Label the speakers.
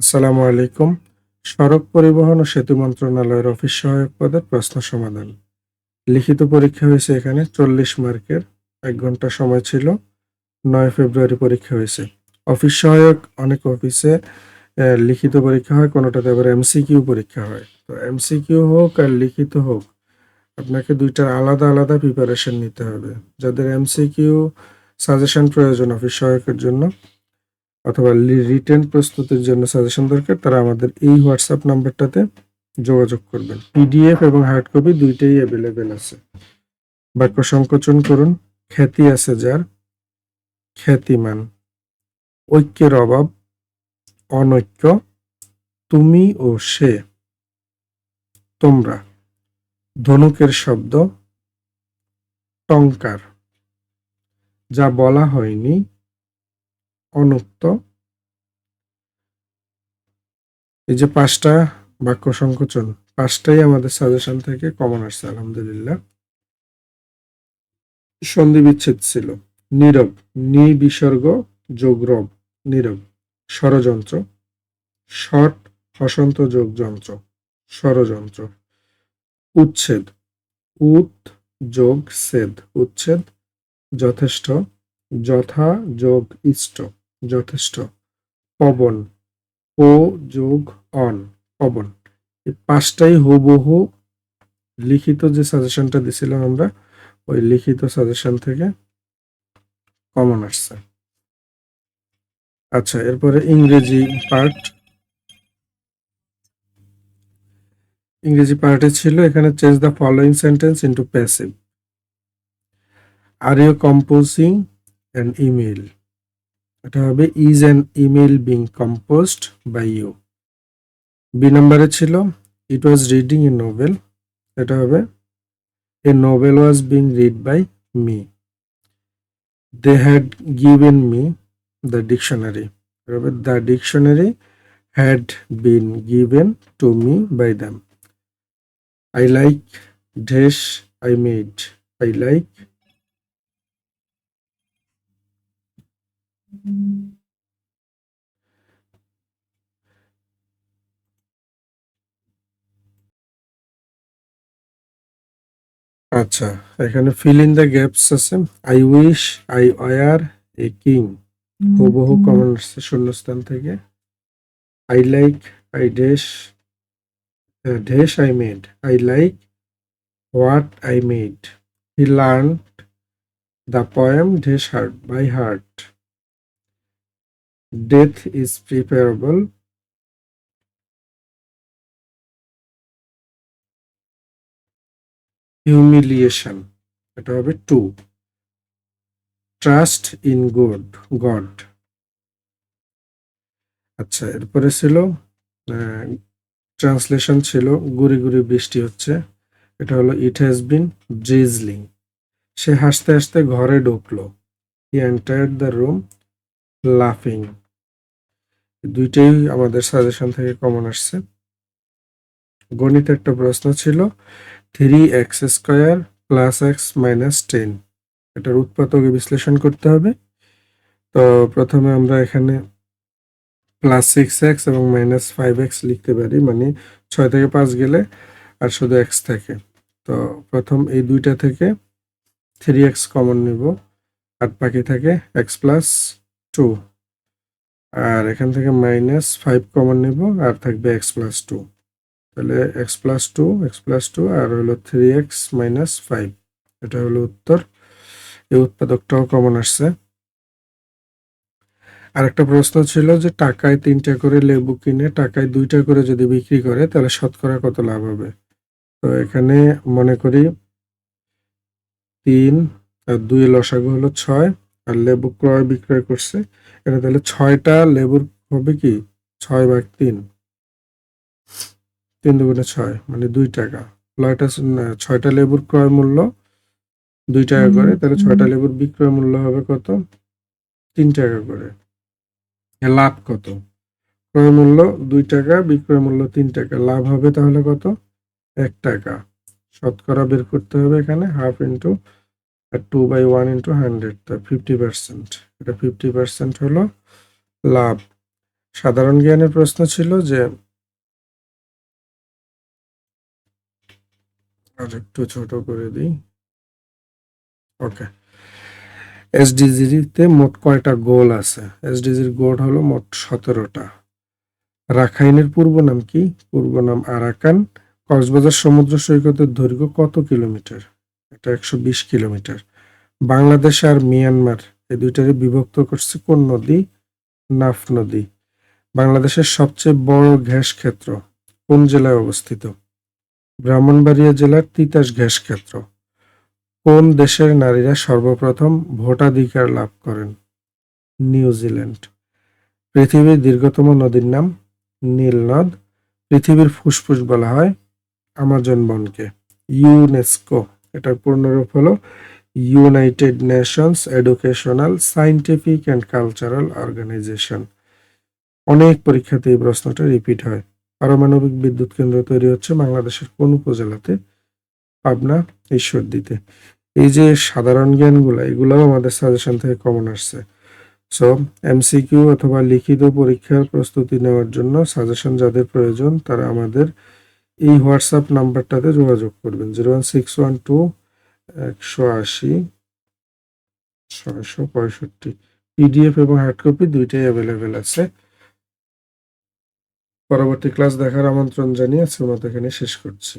Speaker 1: আসসালামু আলাইকুম। সড়ক পরিবহন ও সেতু মন্ত্রণালয়ের অফিস সহায়ক পদের প্রশ্ন সমাধান। লিখিত পরীক্ষা হয়েছে এখানে চল্লিশ মার্কের। এক ঘণ্টা সময় ছিল। নয় ফেব্রুয়ারি পরীক্ষা হয়েছে। অফিস সহায়ক অনেক অফিসে লিখিত পরীক্ষা হয়, কোনোটাতে আবার এমসিকিউ পরীক্ষা হয়। তো এমসিকিউ হোক আর লিখিত হোক, আপনাকে দুইটার আলাদা আলাদা প্রিপারেশন নিতে হবে। যাদের এমসিকিউ সাজেশন প্রয়োজন অফিস সহায়কের জন্য অথবা রিটেন প্রস্তুতির জন্য সাজেশন দরকার, তারা আমাদের এই হোয়াটসঅ্যাপ নাম্বারটাতে যোগাযোগ করবেন। পিডিএফ এবং হার্ড কপি দুইটাই অ্যাভেলেবেল আছে। বাক্য সংকোচন করুন, খ্যাতি আছে যার, খ্যাতিমান। ঐক্যের অভাব, অনৈক্য, তুমি ও সে, তোমরা। ধনুকের শব্দ, টঙ্কার। যা বলা হয়নি অনুক্ত। এই যে পাঁচটা বাক্য সংকোচন, পাঁচটাই আমাদের সাজেশন থেকে কমন আসছে, আলহামদুলিল্লাহ। সন্ধি বিচ্ছেদ ছিল, নীরব নি বিসর্গ যোগ রব নীরব, ষড়যন্ত্র শট হসন্ত যোগ যন্ত্র ষড়যন্ত্র, উচ্ছেদ, উত, যোগ, সেদ, উচ্ছেদ, যথেষ্ট, যথা, যোগ, ইষ্ট। যথেষ্ট। পবন ও যোগ অন। পবন এই পাঁচটাই হুবহু লিখিত যে সাজেশনটা দিছিলাম আমরা, ওই লিখিত সাজেশন থেকে কমন আসছে। আচ্ছা এরপরে ইংরেজি পার্ট ইংরেজি পার্টে ছিল এখানে change the following sentence into passive are you composing an email এটা হবে is an email being composed by you B নাম্বারে ছিল it was reading a novel এটা হবে a novel was being read by me they had given me the dictionary হবে the dictionary had been given to me by them I like dress I made I like আচ্ছা এখানে fill in the gaps আছে। I wish I were a king হুবহু common আসছে শূন্যস্থান থেকে। I like I dash dash I made I like what I made he learn the poem dash heart by heart death is preferable humiliation এটা হবে to trust in God God আচ্ছা এরপরে ছিল translation ছিল, গুড়ি গুড়ি বৃষ্টি হচ্ছে। এটা হলো ইট হ্যাজ বিন ড্রিজলিং সে হাসতে হাসতে ঘরে ঢুকলো। হি এন্টায়ার দ্য রুম লাফিং দুইটাই আমাদের সাজেশন থেকে কমন আসছে। গণিত একটা প্রশ্ন ছিল three X square plus X minus ten এটার উৎপাদকে বিশ্লেষণ করতে হবে। তো প্রথমে আমরা এখানে প্লাস সিক্স এক্স এবং মাইনাস ফাইভ এক্স লিখতে পারি মানে ছয় থেকে পাঁচ গেলে আর শুধু এক্স থাকে। তো প্রথম এই দুইটা থেকে থ্রি এক্স কমন নিব। আর বাকি থাকে এক্স প্লাস টু আর এখান থেকে মাইনাস ফাইভ কমন নিব, আর থাকবে এক্স প্লাস টু তাহলে X plus two X plus two আর হলো থ্রি এক্স মাইনাস ফাইভ এটা হলো উত্তর। এই উৎপাদকটাও কমন আসছে। আরেকটা প্রশ্ন ছিল যে, টাকায় তিনটা করে লেবু কিনে, টাকায় দুইটা করে যদি বিক্রি করে, তাহলে শতকরা কত লাভ হবে? তো এখানে মনে করি তিন আর দুই লসাগু হলো ছয়। আর লেবু ক্রয় বিক্রয় করছে এটা তাহলে ছয়টা লেবুর হবে কি? ছয় ভাগ তিন। তিন দুগুণে ছয় মানে দুই টাকা। লয়টা ছয়টা লেবুর ক্রয় মূল্য দুই টাকা করে তাহলে ছয়টা লেবুর বিক্রয় মূল্য হবে কত? তিন টাকা করে। লাভ কত? ক্রয় মূল্য দুই টাকা বিক্রয় মূল্য তিন টাকা। লাভ হবে তাহলে কত? এক টাকা। শতকরা বের করতে হবে এখানে half into two by one into hundred তা ফিফটি পার্সেন্ট এটা ফিফটি পার্সেন্ট হলো লাভ। সাধারণ জ্ঞানের প্রশ্ন ছিল যে আর একটু ছোট করে দিই। ওকে। এসডিজিতে মোট কয়টা গোল আছে? এসডিজির গোল হলো মোট সতেরোটা। রাখাইনের পূর্ব নাম কি? পূর্ব নাম আরাকান। কক্সবাজার সমুদ্র সৈকতের দৈর্ঘ্য কত কিলোমিটার? এটা একশো বিশ কিলোমিটার। বাংলাদেশ আর মিয়ানমার এই দুইটারে বিভক্ত করছে কোন নদী? নাফ নদী। বাংলাদেশের সবচেয়ে বড় গ্যাস ক্ষেত্র কোন জেলায় অবস্থিত? ব্রাহ্মণবাড়িয়া জেলার তিতাস গ্যাস ক্ষেত্র। কোন দেশের নারীরা সর্বপ্রথম ভোটাধিকার লাভ করেন? নিউজিল্যান্ড পৃথিবীর দীর্ঘতম নদীর নাম নীল নদ পৃথিবীর ফুসফুস বলা হয় আমাজন বনকে। ইউনেস্কো। এটার পূর্ণরূপ হলো United Nations Educational Scientific and Cultural Organization অনেক পরীক্ষাতে এই প্রশ্নটা রিপিট হয়। পারমাণবিক বিদ্যুৎ কেন্দ্র তৈরি হচ্ছে বাংলাদেশের কোন উপজেলাতে? পাবনা, ঈশ্বরদীতে। এই যে সাধারণ জ্ঞানগুলো, এগুলোও আমাদের সাজেশন থেকে কমন আসছে। সো এমসিকিউ অথবা লিখিত পরীক্ষার প্রস্তুতি নেওয়ার জন্য সাজেশন যাদের প্রয়োজন, তারা আমাদের এই হোয়াটসঅ্যাপ নাম্বারটাতে যোগাযোগ করবেন, zero one six one two একশো আশি, ছয়শো পঁয়ষট্টি। পিডিএফ এবং হার্ড কপি দুইটাই অ্যাভেলেবেল আছে। পরবর্তী ক্লাস দেখার আমন্ত্রণ জানিয়ে আজকের মতো এখানে শেষ করছি।